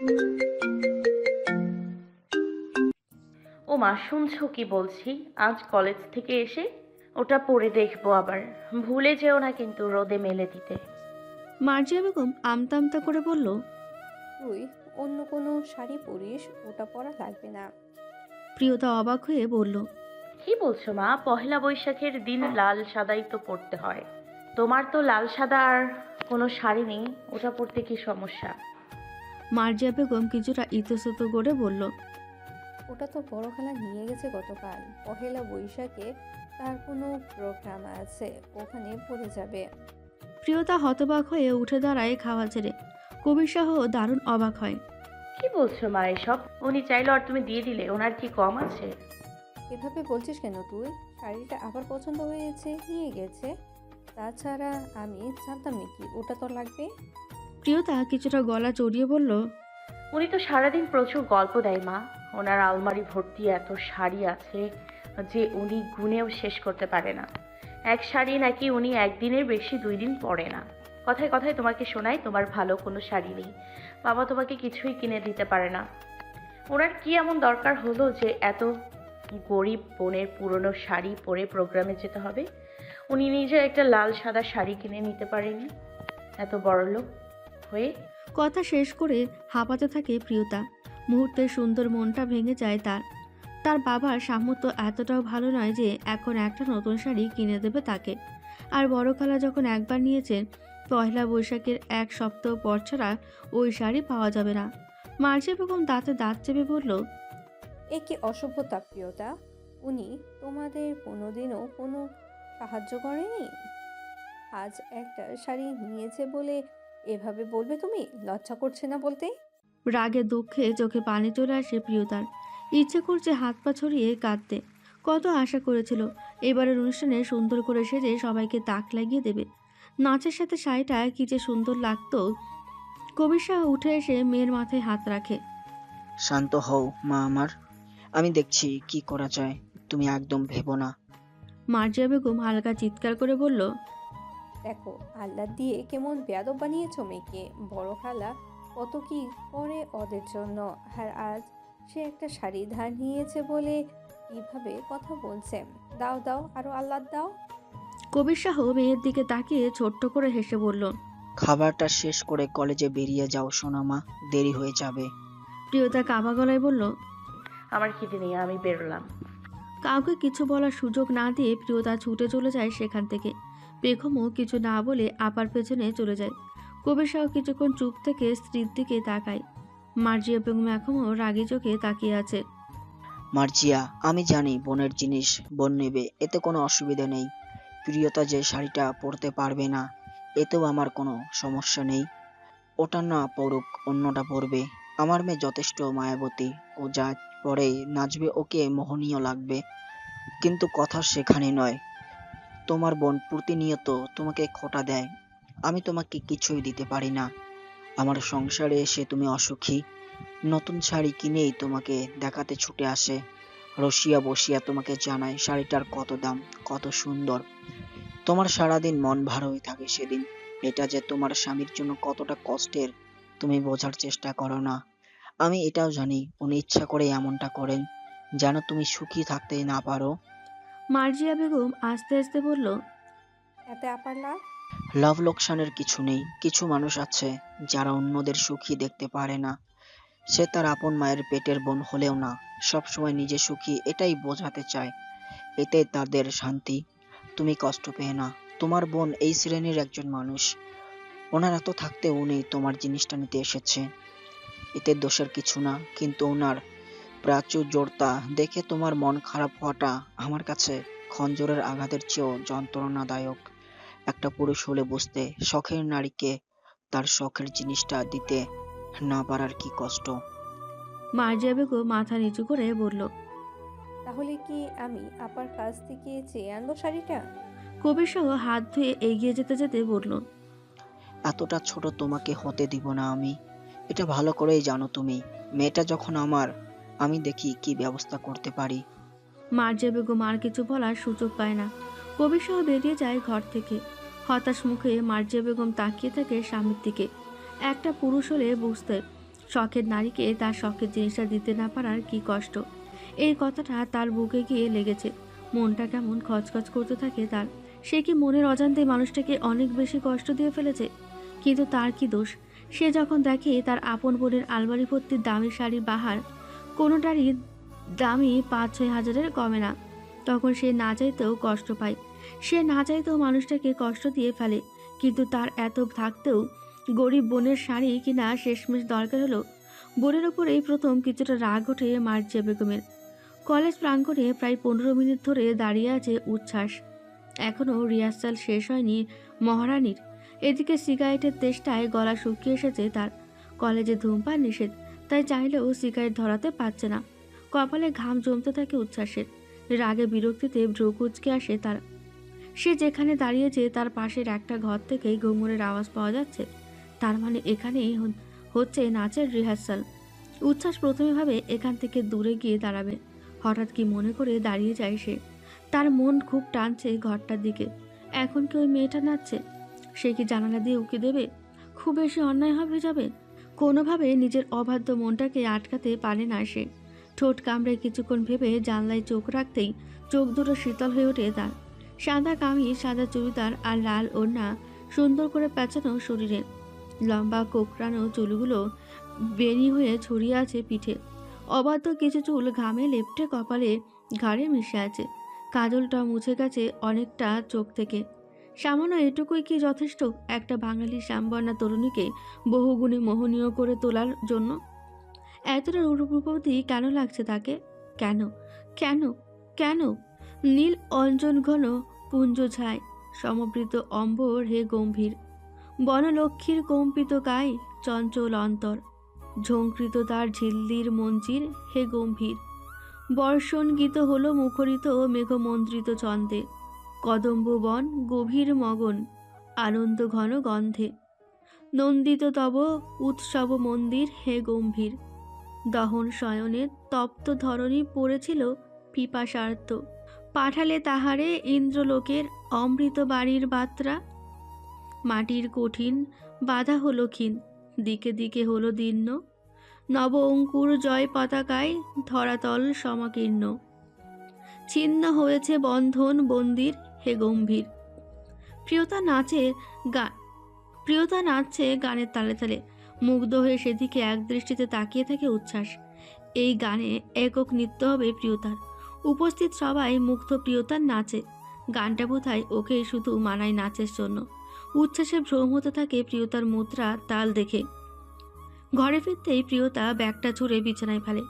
ও মা শুনছো কি বলছি? আজ কলেজ থেকে এসে ওটা পরে দেখব আবার। ভুলে যেও না কিন্তু রোদে মেলে দিতে। মার্জিয়া বেগম আমতা আমতা করে বলল তুই অন্য কোনো শাড়ি পরিস ওটা পরা লাগবে না। প্রিয়তা অবাক হয়ে বলল কি বলছো মা? পহেলা বৈশাখের দিন লাল সাদাই তো পরতে হয়। তোমার তো লাল সাদা আর কোনো শাড়ি নেই ওটা পরতে কি সমস্যা? মার্জিয়া বেগম কিছুটা ইতস্তত করে বলল ওটা তো বড় খালা নিয়ে গেছে গতকাল। পহেলা বৈশাখে তার কোনো প্রোগ্রাম আছে ওখানে পড়ে যাবে। প্রিয়তা হতবাক হয়ে উঠে দাঁড়ায় খাওয়া ছেড়ে। কবির শাহ দারুণ অবাক হয়। কি বলছো মা এসব? উনি চাইলো আর তুমি দিয়ে দিলে ওনার কি কম আছে? এভাবে বলছিস কেন তুই? শাড়িটা আবার পছন্দ হয়েছে নিয়ে গেছে। তাছাড়া আমি জানতাম নাকি ওটা তো লাগবে। প্রিয়তা কিছুটা গলা চড়িয়ে বলল, উনি তো সারাদিন প্রচুর গল্প দেয়, মা। ওনার আলমারি ভর্তি এত শাড়ি আছে যে উনি গুনেও শেষ করতে পারে না। এক শাড়ি নাকি উনি একদিনের বেশি দুই দিন পরে না। কথায় কথায় তোমাকে শোনায় তোমার ভালো কোনো শাড়ি নেই। বাবা তোমাকে কিছুই কিনে দিতে পারে না। ওনার কি এমন দরকার হলো যে এত গরিব বোনের পুরনো শাড়ি পরে প্রোগ্রামে যেতে হবে? উনি নিজে একটা লাল সাদা শাড়ি কিনে নিতে পারেনি এত বড় লোক হয়ে কথা শেষ করে হাঁপাতে থাকে প্রিয়তা। মুহূর্তে সুন্দর মনটা ভেঙে যায় তার। তার বাবার সামর্থ্য এতটাও ভালো নয় যে এখন একটা নতুন শাড়ি কিনে দেবে তাকে। আর বড় খালা যখন একবার নিয়েছেন পয়লা বৈশাখের এক সপ্তাহ পর ছাড়া ওই শাড়ি পাওয়া যাবে না। মার্জিয়া বেগম দাঁতে দাঁত চেপে বলল, এ কি অসভ্যতা প্রিয়তা? উনি তোমাদের কোনোদিনও কোনো সাহায্য করেনি? আজ একটা শাড়ি নিয়েছে বলে এভাবে বলবে তুমি? লজ্জা করছে না বলতে? রাগে দুঃখে চোখে পানি চলে আসে প্রিয়তার। ইচ্ছে করছে হাত পা ছড়িয়ে কাঁদতে। কত আশা করেছিল এবারের অনুষ্ঠানে সুন্দর করে সেজে সবাইকে তাক লাগিয়ে দেবে। নাচের সাথে শাড়িটা কি যে সুন্দর লাগতো। কবির শাহ উঠে এসে মেয়ের মাথায় হাত রাখে। শান্ত হও মা আমার। আমি দেখছি কি করা যায়। তুমি একদম ভেবো না। মার্জিয়া বেগম হালকা চিৎকার করে বলল দেখো আল্লাহ দিয়ে কেমন বেয়াদব বানিয়েছো মেয়েকে। বড় খালা কত কি করে ওদের জন্য। আর আজ সে একটা শাড়ি ধার নিয়েছে বলে কীভাবে কথা বলছে। দাও দাও আরও আল্লাহ দাও। কবির শাহ মেয়ের দিকে তাকিয়ে ছোট্ট করে হেসে বলল খাবারটা শেষ করে কলেজে বেরিয়ে যাও সোনা মা দেরি হয়ে যাবে। প্রিয়তা কাবা গলায় বলল আমার খিদে নেই আমি বেরোলাম। কাউকে কিছু বলার সুযোগ না দিয়ে প্রিয়তা ছুটে চলে যায় সেখান থেকে। বেগমও কিছু না বলে আপার পেছনে চলে যায়। কবির শাহ কিছুক্ষণ চুপ থেকে স্ত্রীর দিকে তাকায়। মার্জিয়া বেগম এখনও রাগি চোখে তাকিয়ে আছে। মার্জিয়া, আমি জানি বোনের জিনিস বোন নেবে, এতে কোনো অসুবিধা নেই। প্রিয়তা যে শাড়িটা পরতে পারবে না, এতেও আমার কোনো সমস্যা নেই। ওটা না পড়ুক অন্যটা পরবে। আমার মেয়ে যথেষ্ট মায়াবতী, ও যা পরে নাচবে, ওকে মোহনীয় লাগবে। কিন্তু কথা সেখানে নয়। তোমার বোন প্রতিনিয়ত তোমাকে খোটা দেয়। আমি তোমাকে কিছুই দিতে পারি না। আমার সংসারে এসে তুমি অসুখী। নতুন শাড়ি কিনেই তোমাকে দেখাতে ছুটে আসে। রসিয়া বসিয়া তোমাকে জানায়, শাড়িটার কত দাম, কত সুন্দর। তোমার সারাদিন মন ভার হয়ে থাকে সেদিন। এটা যে তোমার স্বামীর জন্য কতটা কষ্টের, তুমি বোঝার চেষ্টা করো না। আমি এটাও জানি, উনি ইচ্ছা করে এমনটা করেন। যেন তুমি সুখী থাকতে না পারো। মার্জিয়া বেগম আস্তে আস্তে বলল এতে আপার লাভ? লাভ লোকসানের কিছু নেই কিছু মানুষ আছে যারা অন্যদের সুখী দেখতে পারে না। সে তার আপন মায়ের পেটের বোন হলেও না সব সময় নিজে সুখী এটাই বোঝাতে চায়। এতে তাদের শান্তি। তুমি কষ্ট পেয়ে না তোমার বোন এই শ্রেণির একজন মানুষ। ওনার এত থাকতে উনি তোমার জিনিসটা নিতে এসেছে। এতে দোষের কিছু না কিন্তু ওনার প্রাচুর্যতা দেখে তোমার মন খারাপ হওয়াটা আমার কাছে খঞ্জরের আঘাতের চেয়েও যন্ত্রণাদায়ক। একটা পুরুষ হলে বুঝতে শখের নারীকে তার শখের জিনিসটা দিতে না পারার কি কষ্ট। মার্জিয়া বেগম মাথা নিচু করে বলল তাহলে কি আমি আপার কাছ থেকে চেয়ে আনব শাড়িটা? কবির সহ হাত ধুয়ে এগিয়ে যেতে যেতে বলল এতটা ছোট তোমাকে হতে দিব না আমি। এটা ভালো করেই জানো তুমি। মেয়েটা যখন আমার আমি দেখি কি ব্যবস্থা করতে পারি। মার্জিয়া বেগম আর কিছু বলার সুযোগ পায় না। কবির শাহ বেরিয়ে যায় ঘর থেকে। হতাশ মুখে মার্জিয়া বেগম তাকিয়ে থাকে স্বামীর দিকে। একটা পুরুষ হলে বুঝতে শখের নারীকে তার শখের জিনিসটা দিতে না পারার কি কষ্ট। এই কথাটা তার বুকে গিয়ে লেগেছে। মনটা কেমন খচখচ করতে থাকে তার। সে কি মনের অজান্তে মানুষটাকে অনেক বেশি কষ্ট দিয়ে ফেলেছে? কিন্তু তার কি দোষ? সে যখন দেখে তার আপন বোনের আলমারি ভর্তির দামি শাড়ির বাহার কোনোটারই দামি পাঁচ ছয় হাজারের কমে না। তখন সে না চাইতেও কষ্ট পায়। সে না চাইতেও মানুষটাকে কষ্ট দিয়ে ফেলে। কিন্তু তার এত থাকতেও গরিব বোনের শাড়ি কিনা শেষমেশ দরকার হলো। বোনের ওপর এই প্রথম কিছুটা রাগ ওঠে মার্জিয়া বেগমের। কলেজ প্রাঙ্গণে প্রায় পনেরো মিনিট ধরে দাঁড়িয়ে আছে উচ্ছ্বাস। এখনও রিহার্সাল শেষ হয়নি মহারানীর। এদিকে সিগারেটের তেষ্টায় গলা শুকিয়ে এসেছে তার। কলেজে ধূমপান নিষেধ। তাই চাইলেও সিগারেট ধরাতে পারছে না। কপালে ঘাম জমতে থাকে উচ্ছ্বাসের। রাগে বিরক্তিতে ভ্রু কুচকে আসে তার। সে যেখানে দাঁড়িয়েছে, তার পাশের একটা ঘর থেকেই ঘুঙুরের আওয়াজ পাওয়া যাচ্ছে। তার মানে এখানেই হচ্ছে নাচের রিহার্সাল। উচ্ছ্বাস প্রথমে ভাবে এখান থেকে দূরে গিয়ে দাঁড়াবে। হঠাৎ কি মনে করে দাঁড়িয়ে যায় সে। তার মন খুব টানছে ঘরটার দিকে। এখন কি ওই মেয়েটা নাচছে? সে কি জানালা দিয়ে উকি দেবে? খুব বেশি অন্যায় হবে যাবে? কোনোভাবে নিজের অবাধ্য মনটাকে আটকাতে পারে না সে। ঠোঁট কামড়ে কিছুক্ষণ ভেবে জানলায় চোখ রাখতেই চোখ দুটো শীতল হয়ে ওঠে তার। সাদা কামিজ, সাদা চুড়িদার আর লাল ওড়না সুন্দর করে পেঁচানো শরীরে। লম্বা কোকড়ানো চুলগুলো বেনি হয়ে ছড়িয়ে আছে পিঠে। অবাধ্য কিছু চুল ঘামে লেপটে কপালে ঘাড়ে মিশে আছে। কাজলটা মুছে গেছে অনেকটা চোখ থেকে। সামান্য এটুকুই কি যথেষ্ট? একটা বাঙালি শ্যামবর্ণা তরুণীকে বহুগুণে মোহনীয় করে তোলার জন্য? এতটা রূপবতী কেন লাগছে তাকে? কেন? কেন? কেন? নীল অঞ্জন ঘন পুঞ্জ ছায়, সমবৃত অম্বর হে গম্ভীর। বনলক্ষ্মীর কম্পিত কায় চঞ্চল অন্তর ঝঙ্কৃত তার ঝিল্লির মঞ্চির হে গম্ভীর। বর্ষণ গীত হল মুখরিত মেঘমন্ত্রিত ছন্দে। কদম্ব বন গভীর মগন, আনন্দ ঘন গন্ধে। নন্দিত তব উৎসব মন্দির হে গম্ভীর। দহন শয়নে তপ্ত ধরণী পড়েছিল পিপাসার্থ। পাঠালে তাহারে ইন্দ্রলোকের অমৃত বাড়ির বাত্রা। মাটির কঠিন বাধা হলো ক্ষীণ, দিকে দিকে হলো দীর্ণ। নব অঙ্কুর জয় পতাকায় ধরাতল সমাকীর্ণ। ছিন্ন হয়েছে বন্ধন বন্দির হে গম্ভীর। প্রিয়তা নাচে গা, প্রিয়তা নাচছে গানের তালে তালে, মুগ্ধ হয়ে সেদিকে এক দৃষ্টিতে তাকিয়ে থাকে উচ্ছ্বাস। এই গানে একক নৃত্য হবে প্রিয়তার। উপস্থিত সবাই মুগ্ধ প্রিয়তার নাচে। গানটা বোধহয় ওকে শুধু মানায় নাচের জন্য। উচ্ছ্বাসে ভ্রম হতে থাকে প্রিয়তার মুদ্রা তাল দেখে। ঘরে ফিরতেই প্রিয়তা ব্যাগটা ছুঁড়ে বিছানায় ফেলে।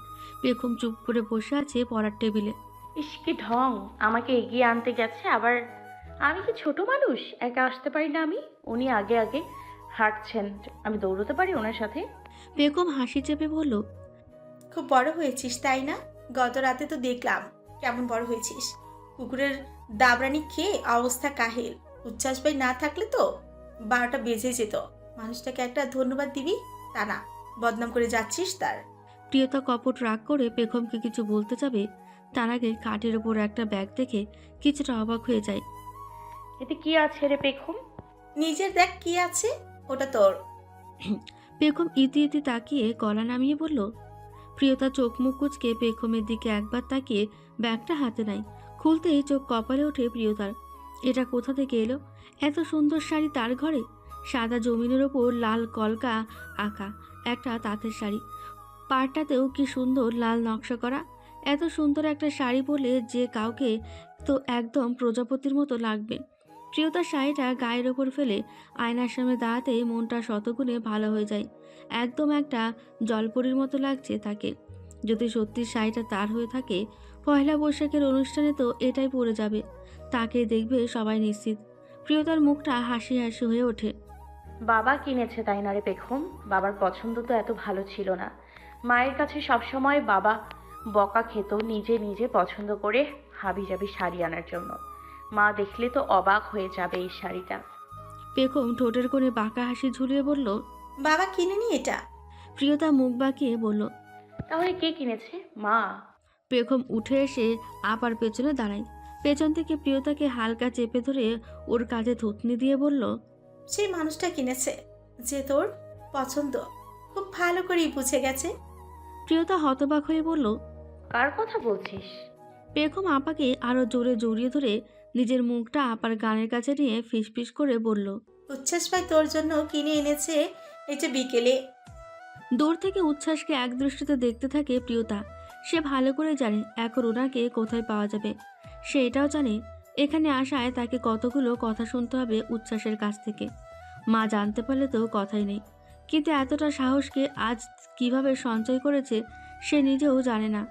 পেখম চুপ করে বসে আছে পড়ার টেবিলে। ইস কি ঢং। আমাকে এগিয়ে আনতে গেছে আবার আমি কি ছোট মানুষ? একা আসতে পারি না আমি? উনি আগে আগে হাঁটছেন। আমি দৌড়তে পারি ওনার সাথে? বেগম হাসি চেপে বলল খুব বড় হয়েছিস তাই না? গত রাতে তো দেখলাম কেমন বড় হয়েছিস। কুকুরের দাবরানি খেয়ে অবস্থা কাহিল। উচ্ছ্বাস ভাই না থাকলে তো বারোটা বেজে যেত। মানুষটাকে একটা ধন্যবাদ দিবি তা না। বদনাম করে যাচ্ছিস তার। প্রিয়তা কপট রাগ করে পেখমকে কিছু বলতে যাবে তার আগে কাঠের ওপর একটা ব্যাগ দেখে কিছুটা অবাক হয়ে যায়। এতে কি আছে রে পেখম? নিজের দেখ কি আছে? ওটা তোর। পেখম ইতি ইতি তাকিয়ে গলা নামিয়ে বলল প্রিয়তা চোখ মুখ কুচকে পেখমের দিকে একবার তাকিয়ে ব্যাগটা হাতে নেয়। খুলতেই চোখ কপালে ওঠে প্রিয়তার। এটা কোথা থেকে এলো? এত সুন্দর শাড়ি তার ঘরে? সাদা জমিনের ওপর লাল কলকা আঁকা একটা তাঁতের শাড়ি। পাড়টাতেও কি সুন্দর লাল নকশা করা? এত সুন্দর একটা শাড়ি পরলে যে কাউকে তো একদম প্রজাপতির মতো লাগবে। প্রিয়তার শাড়িটা গায়ের ওপর ফেলে আয়নার সামনে দাঁড়াতে মনটা শতগুণে ভালো হয়ে যায়। একদম একটা জলপরীর মতো লাগছে তাকে। যদি সত্যি শাড়িটা তার হয়ে থাকে পয়লা বৈশাখের অনুষ্ঠানে তো এটাই পরে যাবে। তাকে দেখবে সবাই নিশ্চিত। প্রিয়তার মুখটা হাসি হাসি হয়ে ওঠে। বাবা কিনেছে তাই না রে পেখম? বাবার পছন্দ তো এত ভালো ছিল না। মায়ের কাছে সবসময় বাবা বকা খেত নিজে নিজে পছন্দ করে হাবি জাবি শাড়ি আনার জন্য। মা দেখলে তো অবাক হয়ে যাবে এই শাড়িটা। পেখম ঠোঁটের কোণে বাঁকা হাসি ঝুলিয়ে বলল বাবা কিনে নি এটা। প্রিয়তা মুখ বাঁকিয়ে বলল তাহলে কে কিনেছে? মা। পেখম উঠে এসে আপার পেছনে দাঁড়ায়। পেছন থেকে প্রিয়তাকে হালকা চেপে ধরে ওর কাঁধে থুতনি দিয়ে বলল সেই মানুষটা কিনেছে যে তোর পছন্দ। খুব ভালো করেই বুঝে গেছে। প্রিয়তা হতবাক হয়ে বলল কার কথা বলছিস? বেগম আপাকে আরও জোরে জড়িয়ে ধরে নিজের মুখটা আপার গানের কাছে নিয়ে ফিসফিস করে বলল উচ্ছ্বাস ভাই তোর জন্য কিনে এনেছে এই যে বিকেলে। দূর থেকে উচ্ছ্বাসকে একদৃষ্টিতে দেখতে থাকে প্রিয়তা। সে ভালো করে জানে এখন ওনাকে কোথায় পাওয়া যাবে। সে এটাও জানে এখানে আসায় তাকে কতগুলো কথা শুনতে হবে উচ্ছ্বাসের কাছ থেকে। মা জানতে পারলে তো কথাই নেই। কিন্তু এতটা সাহসকে আজ কীভাবে সঞ্চয় করেছে সে নিজেও জানে না।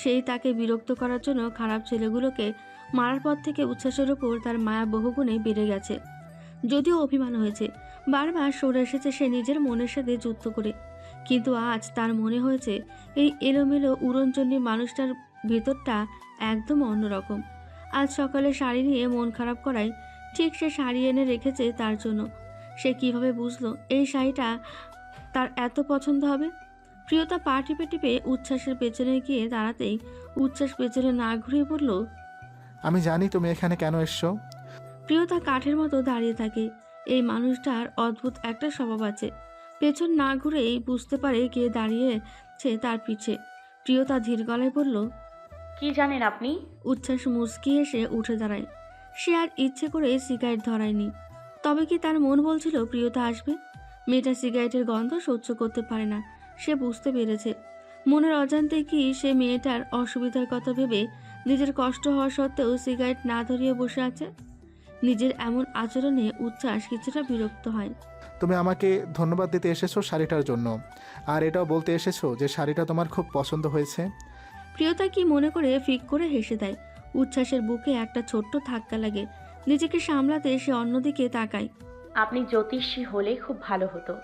সেই তাকে বিরক্ত করার জন্য খারাপ ছেলেগুলোকে মারার পর থেকে উচ্ছ্বাসের ওপর তার মায়া বহুগুণে বেড়ে গেছে। যদিও অভিমান হয়েছে। বারবার সরে এসেছে সে নিজের মনের সাথে যুদ্ধ করে। কিন্তু আজ তার মনে হয়েছে, এই এলোমেলো, উড়নচণ্ডী মানুষটার ভেতরটা একদম অন্যরকম। আজ সকালে শাড়ি নিয়ে মন খারাপ করায় ঠিক সে শাড়ি এনে রেখেছে তার জন্য। সে কীভাবে বুঝলো, এই শাড়িটা তার এত পছন্দ হবে? প্রিয়তা পা টিপে টিপে উচ্ছ্বাসের পেছনে গিয়ে দাঁড়াতেই উচ্ছ্বাস পেছনে না ঘুরিয়ে বলল আমি জানি তুমি এখানে কেন এসছো। প্রিয়তা কাঠের মতো দাঁড়িয়ে থাকে। এই মানুষটার অদ্ভুত একটা স্বভাব আছে। পেছন না ঘুরেই বুঝতে পারে কে দাঁড়িয়েছে তার পিছে। প্রিয়তা ধীর গলায় বলল কি জানেন আপনি? উচ্ছ্বাস মুচকি এসে উঠে দাঁড়ায়। সে আর ইচ্ছে করে সিগারেট ধরায়নি। তবে কি তার মন বলছিল প্রিয়তা আসবে? মেয়েটা সিগারেটের গন্ধ সহ্য করতে পারে না। সে বুঝতে পেরেছে। মনের অজান্তে কি সে মেয়েটার অসুবিধার কথা ভেবে নিজের কষ্ট হওয়া সত্ত্বেও সিগারেট না ধরিয়ে বসে আছে? নিজের এমন আচরণে উচ্ছ্বাস কিছুটা বিরক্ত হয়। তুমি আমাকে ধন্যবাদ দিতে এসেছ শাড়িটার জন্য। আর এটাও বলতে এসেছ যে শাড়িটা তোমার খুব পছন্দ হয়েছে। প্রিয়তা কি মনে করে ফিক করে হেসে দেয়। উচ্ছ্বাসের বুকে একটা ছোট্ট ধাক্কা লাগে। নিজেকে সামলাতে সে অন্যদিকে তাকায়। আপনি জ্যোতিষী হলে খুব ভালো হতো।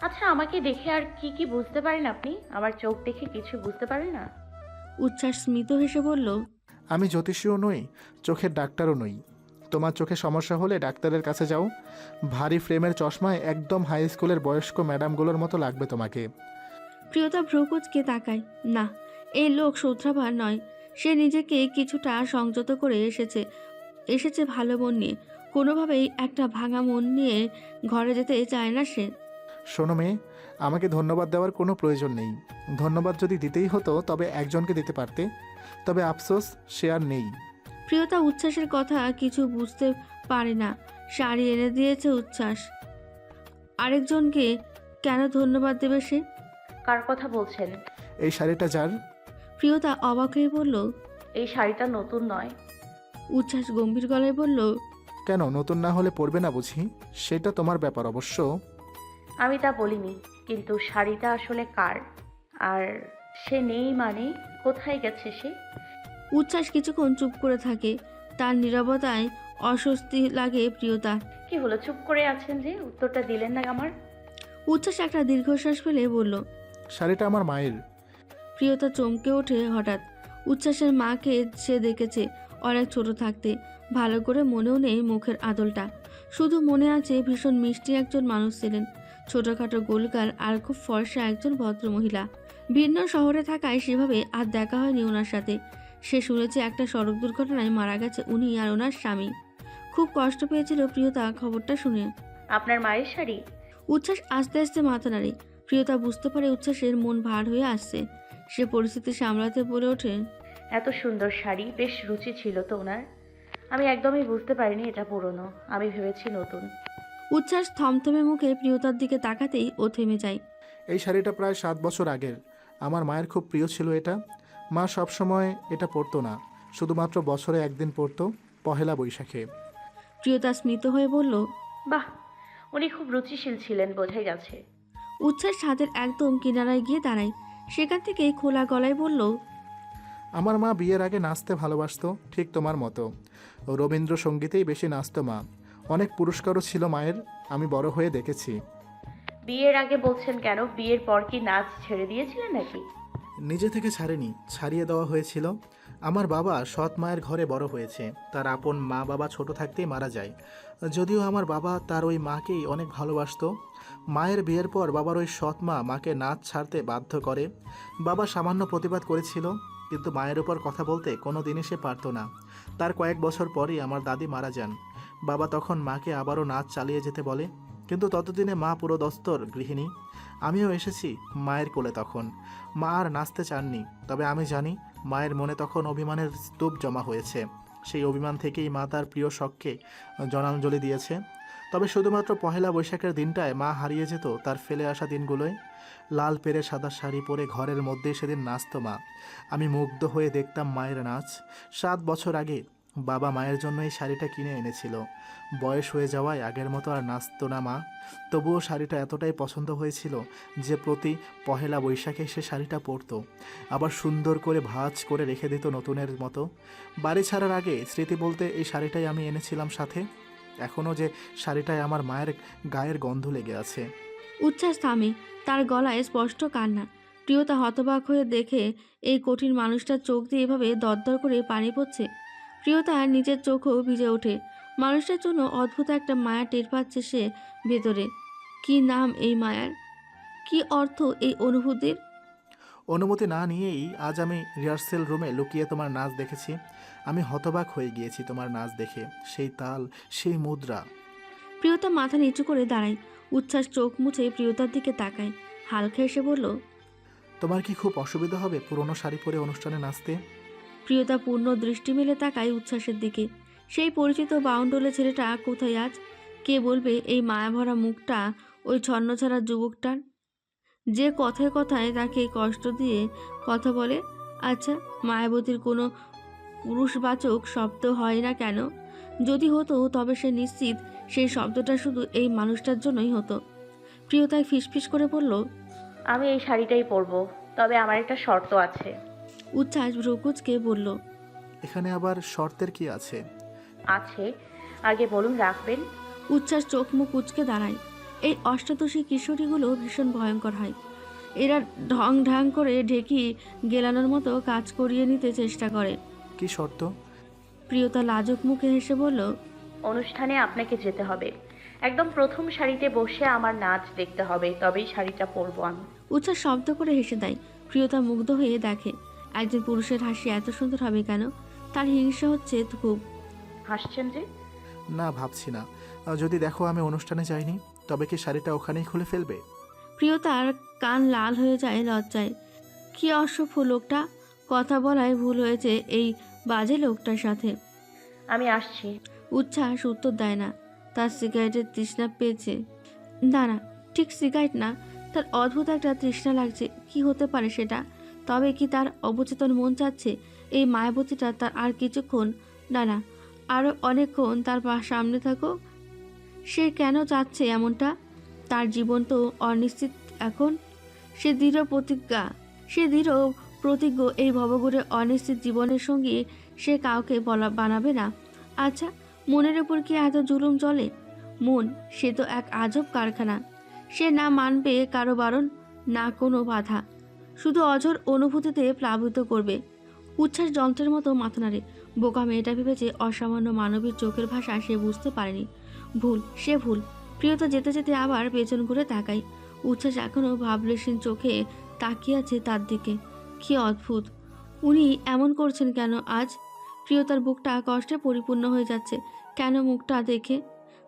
আচ্ছা আমাকে দেখে আর কি কি বুঝতে পারেন আপনি? আমার চোখ দেখে কিছু বুঝতে পারেন না? উচ্ছ্বাস স্মিত হেসে বলল আমি জ্যোতিষীও নই চোখের ডাক্তারও নই। তোমার চোখে সমস্যা হলে ডাক্তারের কাছে যাও। ভারী ফ্রেমের চশমায় একদম হাই স্কুলের বয়স্ক ম্যাডামগুলোর মতো লাগবে তোমাকে। প্রিয়তা ভ্রুকুচকে তাকায় না এই লোক শোধরাবার নয়। সে নিজেকে কিছুটা সংযত করে এসেছে এসেছে ভালো মন নিয়ে। কোনোভাবেই একটা ভাঙা মন নিয়ে ঘরে যেতে চায় না সে। শোনো মেয়ে আমাকে ধন্যবাদ দেওয়ার কোনো প্রয়োজন নেই। ধন্যবাদ যদি দিতেই হতো তবে একজনকে দিতে পারতে। তবে আফসোস সে আর নেই। প্রিয়তা উচ্ছ্বাসের কথা কিছু বুঝতে পারে না। শাড়ি এনে দিয়েছে উচ্ছ্বাস। আরেকজনকে কেন ধন্যবাদ দেবে সে? কার কথা বলছেন? এই শাড়িটা যার? প্রিয়তা অবাক হয়ে বলল এই শাড়িটা নতুন নয়। উচ্ছ্বাস গম্ভীর গলায় বলল কেন নতুন না হলে পরবে না বুঝি? সেটা তোমার ব্যাপার অবশ্য। আমি তা বলিনি কিন্তু শাড়িটা আসলে কার? আর সে নেই মানে কোথায় গেছে সে? উচ্ছ্বাস কিছুক্ষণ চুপ করে থাকে। তার নীরবতায় অস্বস্তি লাগে প্রিয়তা। কি হলো চুপ করে আছেন যে? উত্তরটা দিলেন না আমার? উচ্ছ্বাস একটা দীর্ঘশ্বাস ফেলে বলল শাড়িটা আমার মায়ের। প্রিয়তা চমকে ওঠে হঠাৎ। উচ্ছ্বাসের মাকে সে দেখেছে অনেক ছোট থাকতে। ভালো করে মনেও নেই মুখের আদলটা। শুধু মনে আছে ভীষণ মিষ্টি একজন মানুষ ছিলেন। ছোটোখাটো গোলগাল আর খুব ফর্সা একজন ভদ্রমহিলা। ভিন্ন শহরে থাকায় সেভাবে আর দেখা হয়নি ওনার সাথে। সে শুনেছে একটা সড়ক দুর্ঘটনায় মারা গেছে উনি আর ওনার স্বামী। খুব কষ্ট পেয়েছিল প্রিয়তা খবরটা শুনে। আপনার মায়ের শাড়ি? উচ্ছ্বাস আস্তে আস্তে মাথা নাড়ে। প্রিয়তা বুঝতে পারে উচ্ছ্বাসের মন ভার হয়ে আসছে। সে পরিস্থিতি সামলাতে বলে ওঠে এত সুন্দর শাড়ি বেশ রুচি ছিল তো ওনার। আমি একদমই বুঝতে পারিনি এটা পুরনো। আমি ভেবেছি নতুন। উচ্ছ্বাস থমথমে মুখে প্রিয়তার দিকে তাকাতেই ও থেমে যায়। এই শাড়িটা প্রায় সাত বছর আগের। আমার মায়ের খুব প্রিয় ছিল এটা। মা সবসময় এটা পরতো না। শুধুমাত্র বছরে একদিন পরতো পহেলা বৈশাখে। প্রিয়তা স্মিত হয়ে বলল বাহ উনি খুব রুচিশীল ছিলেন বোঝাই গেছে উচ্ছ্বাস ছাদের একদম কিনারায় গিয়ে দাঁড়ায়। সেখান থেকে খোলা গলায় বলল আমার মা বিয়ের আগে নাচতে ভালোবাসতো ঠিক তোমার মতো। রবীন্দ্রসঙ্গীতেই বেশি নাচতো মা। অনেক পুরস্কারও ছিল মায়ের আমি বড় হয়ে দেখেছি। বিয়ের আগে বলছেন কেন? বিয়ের পর কি নাচ ছেড়ে দিয়েছিলেন নাকি? নিজে থেকে ছাড়েনি ছাড়িয়ে দেওয়া হয়েছিল। আমার বাবা সৎ মায়ের ঘরে বড় হয়েছে তার আপন মা বাবা ছোট থাকতেই মারা যায়। যদিও আমার বাবা তার ওই মাকেই অনেক ভালোবাসতো। মায়ের বিয়ের পর বাবার ওই সৎ মা মাকে নাচ ছাড়তে বাধ্য করে। বাবা সামান্য প্রতিবাদ করেছিল কিন্তু মায়ের ওপর কথা বলতে কোনো দিনই সে পারতো না। তার কয়েক বছর পরই আমার দাদি মারা যান। বাবা তখন মাকে আবারও নাচ চালিয়ে যেতে বলে। কিন্তু ততদিনে মা পুরো দস্তর, গৃহিণী। আমিও এসেছি মায়ের কোলে তখন। মা আর নাচতে চাননি, তবে আমি জানি মায়ের মনে তখন অভিমানের স্তূপ জমা হয়েছে। সেই অভিমান থেকেই মা তার প্রিয় শখকে জনাঞ্জলি দিয়েছে। তবে শুধুমাত্র পহেলা বৈশাখের দিনটায় মা হারিয়ে যেত তার ফেলে আসা দিনগুলোয়। লাল পেরে সাদা শাড়ি পরে ঘরের মধ্যে সেদিন নাচতো মা। আমি মুগ্ধ হয়ে দেখতাম মায়ের নাচ। সাত বছর আগে বাবা মায়ের জন্য এই শাড়িটা কিনে এনেছিল। বয়স হয়ে যাওয়ায় আগের মতো আর নাচতো না মা। তবুও শাড়িটা এতটাই পছন্দ হয়েছিল যে প্রতি পহেলা বৈশাখে সে শাড়িটা পরতো। আবার সুন্দর করে ভাঁজ করে রেখে দিত নতুনের মতো। বাড়ি ছাড়ার আগে স্মৃতি বলতে এই শাড়িটাই আমি এনেছিলাম সাথে। এখনও যে শাড়িটায় আমার মায়ের গায়ের গন্ধ লেগে আছে। উচ্ছ্বাস থামে, তার গলায় স্পষ্ট কান্না। প্রিয়তা হতবাক হয়ে দেখে এই কঠিন মানুষটার চোখ দিয়ে এভাবে দরদর করে পানি পড়ছে। প্রিয়তার নিজের চোখও ভিজে ওঠে। মানুষটার জন্য অদ্ভুত একটা মায়া টের পাচ্ছে সে ভেতরে। কি নাম এই মায়ার? কি অর্থ এই অনুভূতির? অনুমতি না নিয়েই আজ আমি রিহার্সেল রুমে লুকিয়ে তোমার নাচ দেখেছি। আমি হতবাক হয়ে গিয়েছি তোমার নাচ দেখে। সেই তাল সেই মুদ্রা। প্রিয়তা মাথা নিচু করে দাঁড়ায়। উচ্ছ্বাস চোখ মুছে প্রিয়তার দিকে তাকায়। হালকা এসে বলল তোমার কি খুব অসুবিধা হবে পুরনো শাড়ি পরে অনুষ্ঠানে নাচতে? প্রিয়তা পূর্ণ দৃষ্টি মেলে তাকায় উচ্ছ্বাসের দিকে। সেই পরিচিত বাউন্ডলে ছেলেটা কোথায় আজ? কে বলবে এই মায়াভরা মুখটা, ওই ছন্নছাড়া যুবকটার? যে কথায় কথায় তাকে কষ্ট দিয়ে কথা বলে আচ্ছা মায়াবতীর কোনো পুরুষবাচক শব্দ হয় না কেন? যদি হতো, তবে সে নিশ্চিত সেই শব্দটা শুধু এই মানুষটার জন্যই হতো। প্রিয়তায় ফিসফিস করে বলল, আমি এই শাড়িটাই পরবো, তবে আমার একটা শর্ত আছে। উচ্ছ্বাস ভ্রুকুচকে বলল এখানে আবার শর্তের কি আছে? আছে আগে বলুন রাখবেন। উচ্ছ্বাস চোখ মুখ উচকে দাঁড়ায়। এই অষ্টাদশী কিশোরীগুলো ভীষণ ভয়ঙ্কর হয়। এরা ঢং ঢাং করে ঢেকি গেলানোর মতো কাজ করিয়ে নিতে চেষ্টা করে। কি শর্ত? প্রিয়তা লাজক মুখে হেসে বলল অনুষ্ঠানে আপনাকে যেতে হবে। একদম প্রথম শাড়িতে বসে আমার নাচ দেখতে হবে তবেই শাড়িটা পরবো আমি। উচ্ছ্বাস শব্দ করে হেসে দেয়। প্রিয়তা মুগ্ধ হয়ে দেখে একজন পুরুষের হাসি এত সুন্দর হবে কেন? তার হিংসা হচ্ছে খুব। হাসছেন যে? না ভাবছি না। আহ, যদি দেখো আমি অনুষ্ঠানে যাইনি তবে কি শাড়িটা ওখানেই খুলে ফেলবে? প্রিয়তার কান লাল হয়ে যায় লজ্জায়। কি অসভ্য লোকটা। কথা বলায় ভুল হয়েছে এই বাজে লোকটার সাথে। আমি আসছি। উচ্ছ্বাস উত্তর দেয় না। তার সিগারেটের তৃষ্ণা পেয়েছে। না না ঠিক সিগারেট না। তার অদ্ভুত একটা তৃষ্ণা লাগছে। কি হতে পারে সেটা? তবে কি তার অবচেতন মন চাচ্ছে? এই মায়াবতীটা তার আর কিছুক্ষণ, না না আরও অনেকক্ষণ তার সামনে থাকো সে কেন চাচ্ছে এমনটা? তার জীবন তো অনিশ্চিত এখন। সে দৃঢ় প্রতিজ্ঞা, সে দৃঢ় প্রতিজ্ঞ এই ভবঘুরে অনিশ্চিত জীবনের সঙ্গে সে কাউকে বলা, বানাবে না। আচ্ছা মনের উপর কি এত জুলুম চলে? মন, সে তো এক আজব কারখানা। সে না মানবে কারও বারণ, না কোনো বাধা। শুধু অঝর অনুভূতিতে প্লাবিত করবে। উচ্ছ্বাস যন্ত্রের মতো মাথা নাড়ে। বোকা মেয়েটা ভেবেছে অসামান্য মানবীর চোখের ভাষা সে বুঝতে পারেনি। ভুল, সে ভুল। প্রিয়তা যেতে যেতে আবার পেছন ঘুরে তাকাই উচ্ছ্বাস এখনও ভাবলেশীন চোখে তাকিয়ে আছে তার দিকে। কি অদ্ভুত। উনি এমন করছেন কেন আজ? প্রিয়তার বুকটা কষ্টে পরিপূর্ণ হয়ে যাচ্ছে। কেন মুখটা দেখে?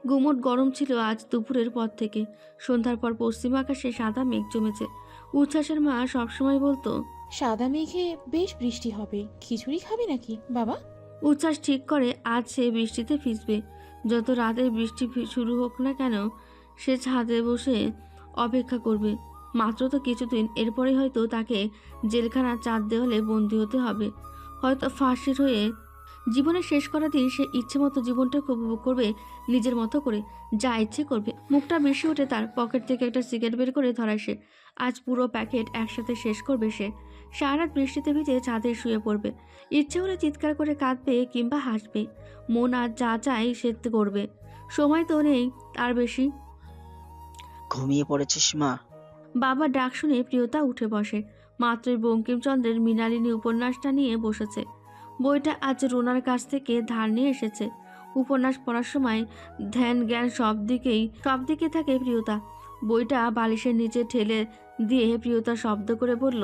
গুমট গরম ছিল আজ দুপুরের পর থেকে। সন্ধ্যার পর পশ্চিম আকাশে সাদা মেঘ জমেছে। উচ্ছ্বাসের মা সবসময় বলতো সাদা মেঘে বেশ বৃষ্টি হবে। খিচুড়ি খাবে নাকি বাবা? উচ্ছ্বাস ঠিক করে আজ সে বৃষ্টিতে ভিজবে। যত রাতে বৃষ্টি শুরু হোক না কেন সে ছাদে বসে অপেক্ষা করবে। মাত্র তো কিছুদিন এরপরে হয়তো তাকে জেলখানার চার দেওয়ালে বন্দি হতে হবে। হয়তো ফাঁসির হয়ে জীবনের শেষ করা দিন সে ইচ্ছে মতো জীবনটাকে উপভোগ করবে নিজের মতো করে যা ইচ্ছে করবে। মুখটা বেশি ওঠে তার পকেট থেকে একটা সিগারেট বের করে ধরায় সে। আজ পুরো প্যাকেট একসাথে শেষ করবে সে। সারা বৃষ্টিতে ভিজে ছাদে শুয়ে পড়বে। ইচ্ছে হলে চিৎকার করে কাঁদবে কিংবা হাসবে। মন আর যা চায় সে করবে। সময় তো নেই তার বেশি। ঘুমিয়ে পড়েছিস মা? বাবা ডাক শুনে প্রিয়তা উঠে বসে। মাত্রই বঙ্কিমচন্দ্রের মৃণালিনী উপন্যাসটা নিয়ে বসেছে। বইটা আজ রোনার কাছ থেকে ধার নিয়ে এসেছে। উপন্যাস পড়ার সময় ধ্যান, জ্ঞান সব দিকেই, সব দিকে থাকে প্রিয়তা। বইটা বালিশের নিচে ঠেলে দিয়ে প্রিয়তা শব্দ করে বলল